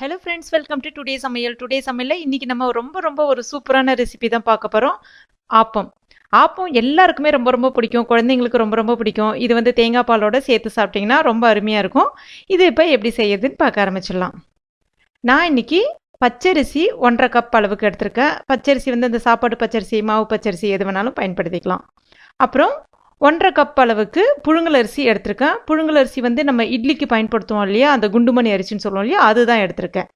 Hello friends welcome to today சமையல். Today சமையலில் இன்றைக்கி நம்ம ரொம்ப ரொம்ப ஒரு சூப்பரான ரெசிபி தான் பார்க்க போகிறோம் ஆப்பம். ஆப்பம் எல்லாருக்குமே ரொம்ப ரொம்ப பிடிக்கும். குழந்தைங்களுக்கு ரொம்ப ரொம்ப பிடிக்கும். இது வந்து தேங்காய் பாலோட சேர்த்து சாப்பிட்டிங்கன்னா ரொம்ப அருமையாக இருக்கும். இது இப்போ எப்படி செய்யறதுன்னு பார்க்க ஆரம்பிச்சிடலாம். நான் இன்னைக்கு பச்சரிசி ஒன்றரை கப் அளவுக்கு எடுத்திருக்கேன். பச்சரிசி வந்து இந்த சாப்பாடு பச்சரிசி மாவு பச்சரிசி எது வேணாலும் பயன்படுத்திக்கலாம். அப்புறம் ஒன்றரை கப் அளவுக்கு புழுங்கலரிசி எடுத்திருக்கேன். புழுங்கலரிசி வந்து நம்ம இட்லிக்கு பயன்படுத்துவோம் இல்லையா? அந்த குண்டுமணி அரிசின்னு சொல்லுவோம் இல்லையா? அதுதான் எடுத்திருக்கேன்.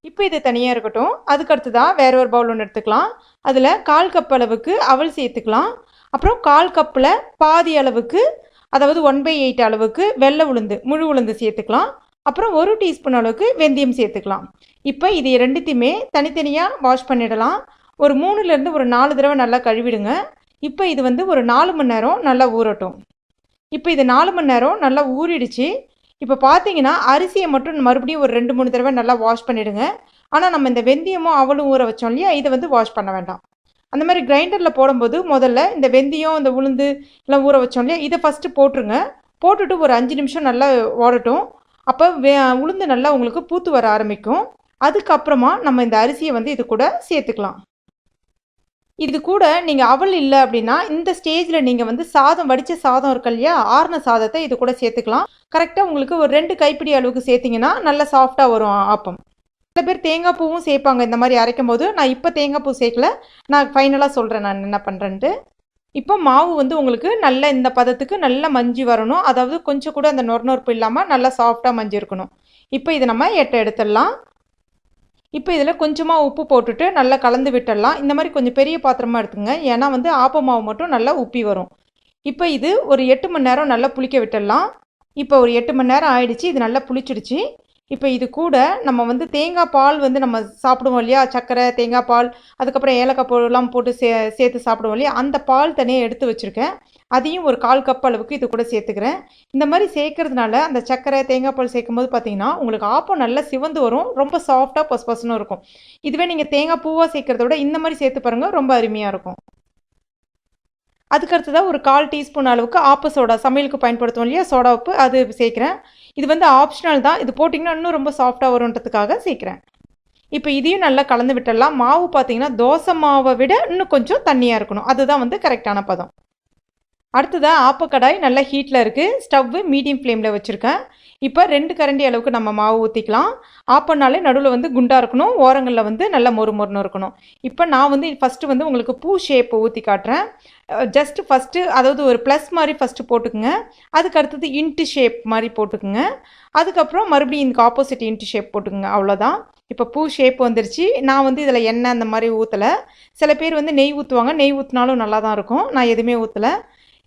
இப்போ இது தனியாக இருக்கட்டும். அதுக்கடுத்து தான் வேற ஒரு பவுல் ஒன்று எடுத்துக்கலாம். அதில் கால் கப் அளவுக்கு அவல் சேர்த்துக்கலாம். அப்புறம் கால் கப்பில் பாதி அளவுக்கு அதாவது ஒன் பை எயிட் அளவுக்கு வெள்ளை உளுந்து முழு உளுந்து சேர்த்துக்கலாம். அப்புறம் ஒரு டீஸ்பூன் அளவுக்கு வெந்தயம் சேர்த்துக்கலாம். இப்போ இது ரெண்டுத்தையுமே தனித்தனியாக வாஷ் பண்ணிடலாம். ஒரு மூணுலேருந்து ஒரு நாலு தடவை நல்லா கழுவிடுங்க. இப்போ இது வந்து ஒரு நாலு மணி நேரம் நல்லா ஊறட்டும். இப்போ இது நாலு மணி நேரம் நல்லா ஊறிடுச்சு. இப்போ பார்த்தீங்கன்னா அரிசியை மட்டும் மறுபடியும் ஒரு ரெண்டு மூணு தடவை நல்லா வாஷ் பண்ணிவிடுங்க ஆனால் நம்ம இந்த வெந்தயமும் அவளும் ஊற வச்சோம் இல்லையா? இதை வந்து வாஷ் பண்ண வேண்டாம். அந்த மாதிரி கிரைண்டரில் போடும்போது முதல்ல இந்த வெந்தயம் இந்த உளுந்து எல்லாம் ஊற வச்சோம் இல்லையா? இதை ஃபஸ்ட்டு போட்டுருங்க. போட்டுட்டு ஒரு அஞ்சு நிமிஷம் நல்லா ஓடட்டும். அப்போ வே உளுந்து நல்லா உங்களுக்கு பூத்து வர ஆரம்பிக்கும். அதுக்கப்புறமா நம்ம இந்த அரிசியை வந்து இது கூட சேர்த்துக்கலாம். இது கூட நீங்கள் அவள் இல்லை அப்படின்னா இந்த ஸ்டேஜில் நீங்கள் வந்து சாதம் வடித்த சாதம் இருக்கு இல்லையா? ஆறுன சாதத்தை இது கூட சேர்த்துக்கலாம். கரெக்டாக உங்களுக்கு ஒரு ரெண்டு கைப்பிடி அளவுக்கு சேர்த்திங்கன்னா நல்லா சாஃப்டாக வரும் ஆப்பம் சில பேர் தேங்காய் பூவும் சேர்ப்பாங்க. இந்த மாதிரி அரைக்கும் போது நான் இப்போ தேங்காய் பூ சேர்க்கல. நான் ஃபைனலாக சொல்கிறேன் நான் என்ன பண்ணுறேன்ட்டு இப்போ மாவு வந்து உங்களுக்கு நல்ல இந்த பதத்துக்கு நல்ல மஞ்சி வரணும். அதாவது கொஞ்சம் கூட அந்த நொறு நொறுப்பு இல்லாமல் நல்லா சாஃப்டாக மஞ்சி இருக்கணும். இப்போ இதை நம்ம எட்டை எடுத்துடலாம். இப்போ இதில் கொஞ்சமாக உப்பு போட்டுட்டு நல்லா கலந்து விட்டுடலாம். இந்த மாதிரி கொஞ்சம் பெரிய பாத்திரமாக எடுத்துங்க ஏன்னா வந்து ஆப்ப மாவு மட்டும் நல்லா உப்பி வரும். இப்போ இது ஒரு எட்டு மணி நேரம் நல்லா புளிக்க விட்டுடலாம். இப்போ ஒரு எட்டு மணி நேரம் ஆயிடுச்சு. இது நல்லா புளிச்சிடுச்சு. இப்போ இது கூட நம்ம வந்து தேங்காய் பால் வந்து நம்ம சாப்பிடுவோம் இல்லையா? சர்க்கரை தேங்காய் பால் அதுக்கப்புறம் ஏலக்காய் பொருள்லாம் போட்டு சே சேர்த்து சாப்பிடுவோம் இல்லையா? அந்த பால் தனியாக எடுத்து வச்சுருக்கேன். அதையும் ஒரு கால் கப் அளவுக்கு இது கூட சேர்த்துக்கிறேன். இந்த மாதிரி சேர்க்கறதுனால அந்த சர்க்கரை தேங்காய் பால் சேர்க்கும் போது பார்த்தீங்கன்னா உங்களுக்கு ஆப்பம் நல்லா சிவந்து வரும். ரொம்ப சாஃப்டாக பஸ் பசுன்னு இருக்கும். இதுவே நீங்கள் தேங்காய் பூவாக சேர்க்கறத விட இந்த மாதிரி சேர்த்து பாருங்கள் ரொம்ப அருமையாக இருக்கும். அதுக்கடுத்ததாக ஒரு கால் டீஸ்பூன் அளவுக்கு ஆப்ப சோடா சமையலுக்கு பயன்படுத்துவோம் இல்லையா சோடா உப்பு அது சேர்க்குறேன். இது வந்து ஆப்ஷனல் தான். இது போட்டிங்கன்னா இன்னும் ரொம்ப சாஃப்டாக வரும்ன்றதுக்காக சேர்க்குறேன். இப்போ இதையும் நல்லா கலந்து விட்டுடலாம். மாவு பார்த்தீங்கன்னா தோசை மாவை விட இன்னும் கொஞ்சம் தண்ணியாக இருக்கணும். அதுதான் வந்து கரெக்டான பதம். அடுத்ததாக ஆப்பக்கடாய் நல்லா ஹீட்டில் இருக்குது ஸ்டவ்வு மீடியம் ஃப்ளேமில் வச்சுருக்கேன். இப்போ ரெண்டு கரண்டி அளவுக்கு நம்ம மாவு ஊற்றிக்கலாம் ஆப்பனாலே நடுவில் வந்து குண்டாக இருக்கணும். ஓரங்களில் வந்து நல்லா மொறு மொறுன்னு இருக்கணும். இப்போ நான் வந்து ஃபஸ்ட்டு வந்து உங்களுக்கு பூ ஷேப் ஊற்றி காட்டுறேன். ஜஸ்ட்டு ஃபஸ்ட்டு அதாவது ஒரு ப்ளஸ் மாதிரி ஃபஸ்ட்டு போட்டுக்குங்க. அதுக்கு அடுத்தது இன்ட்டு ஷேப் மாதிரி போட்டுக்குங்க. அதுக்கப்புறம் மறுபடியும் இதுக்கு ஆப்போசிட் இன்ட்டு ஷேப் போட்டுக்குங்க. அவ்வளோதான் இப்போ பூ ஷேப் வந்துருச்சு. நான் வந்து இதில் எண்ணெய் அந்த மாதிரி ஊற்றலை சில பேர் வந்து நெய் ஊற்றுவாங்க நெய் ஊற்றினாலும் நல்லா தான் இருக்கும். நான் எதுவுமே ஊற்றலை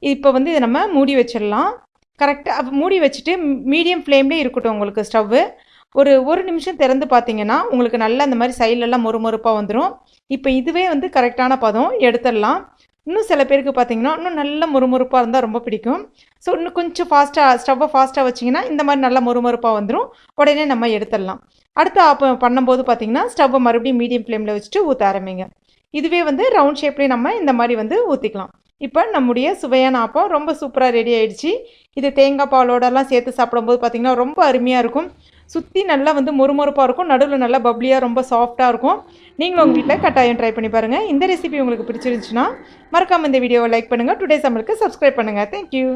இப்போ வந்து இதை நம்ம மூடி வச்சிடலாம். கரெக்டாக மூடி வச்சுட்டு மீடியம் ஃப்ளேம்லேயே இருக்கட்டும் உங்களுக்கு ஸ்டவ்வு ஒரு ஒரு நிமிஷம் திறந்து பார்த்தீங்கன்னா உங்களுக்கு நல்லா அந்த மாதிரி சைட்லலாம் மொறுமொறுப்பாக வந்துடும் இப்போ இதுவே வந்து கரெக்டான பதம் எடுத்துடலாம். இன்னும் சில பேருக்கு பார்த்தீங்கன்னா இன்னும் நல்ல மொறுமொறுப்பாக இருந்தால் ரொம்ப பிடிக்கும். ஸோ இன்னும் கொஞ்சம் ஃபாஸ்ட்டாக ஸ்டவ்வை ஃபாஸ்ட்டாக வச்சிங்கன்னா இந்த மாதிரி நல்லா மொறுமொறுப்பாக வந்துடும் உடனே நம்ம எடுத்துடலாம். அடுத்து அப்போ பண்ணும்போது பார்த்தீங்கன்னா ஸ்டவ்வை மறுபடியும் மீடியம் ஃப்ளேமில் வச்சுட்டு ஊற்ற ஆரம்பிங்க. இதுவே வந்து ரவுண்ட் ஷேப்லேயே நம்ம இந்த மாதிரி வந்து ஊற்றிக்கலாம் இப்போ நம்முடைய சுவையான ஆப்பம் ரொம்ப சூப்பராக ரெடி ஆகிடுச்சு இது தேங்காய் பாலோடலாம் சேர்த்து சாப்பிடும்போது பார்த்திங்கன்னா ரொம்ப அருமையாக இருக்கும். சுற்றி நல்லா வந்து மொறுமொறுப்பாக இருக்கும். நடுவில் நல்லா பப்ளியாக ரொம்ப சாஃப்டாக இருக்கும். நீங்களும் உங்கள் வீட்டில் கட்டாயம் ட்ரை பண்ணி பாருங்கள் இந்த ரெசிபி உங்களுக்கு பிடிச்சிருந்துச்சுன்னா மறக்காமல் இந்த வீடியோவை லைக் பண்ணுங்கள் டுடே சமையலுக்கு சப்ஸ்கிரைப் பண்ணுங்கள் தேங்க்யூ